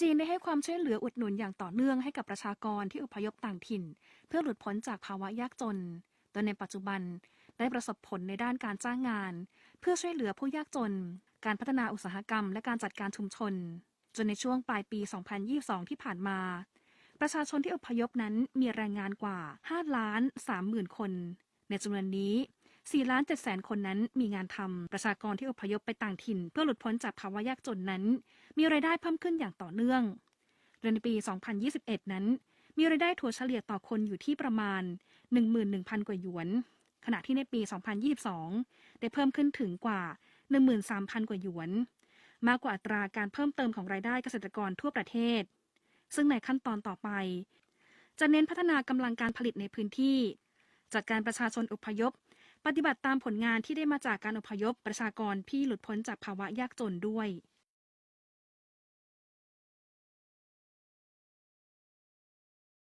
จีนได้ให้ความช่วยเหลืออุดหนุนอย่างต่อเนื่องให้กับประชากรที่อพยพต่างถิ่น เพื่อหลุดพ้นจากภาวะยากจน โดยในปัจจุบันได้ประสบผลในด้านการจ้างงาน เพื่อช่วยเหลือผู้ยากจน การพัฒนาอุตสาหกรรม และการจัดการชุมชน จนในช่วงปลายปี 2022 ที่ผ่านมา ประชาชนที่อพยพนั้นมีแรงงานกว่า 5 ล้าน3หมื่นคน ในจำนวนนี้ 4ล้าน7แสนคนนั้นมีงานทำประชากรที่อพยพไปต่างถิ่น เพื่อหลุดพ้นจากภาวะยากจนนั้น มีรายได้เพิ่มขึ้นอย่างต่อเนื่องโดยในปี 2021 นั้น มีรายได้ถัวเฉลี่ยต่อคนอยู่ที่ประมาณ 11,000 กว่าหยวน ขณะที่ในปี 2022 ได้เพิ่มขึ้นถึงกว่า 13,000 กว่าหยวน มากกว่าอัตราการเพิ่มเติมของรายได้เกษตรกรทั่วประเทศ ซึ่งในขั้นตอนต่อไป จะเน้นพัฒนากำลังการผลิตในพื้นที่จัดการประชาชนอพยพ ปฏิบัติตามผลงานที่ได้มาจากการอพยพประชากรที่หลุดพ้นจากภาวะยากจนด้วย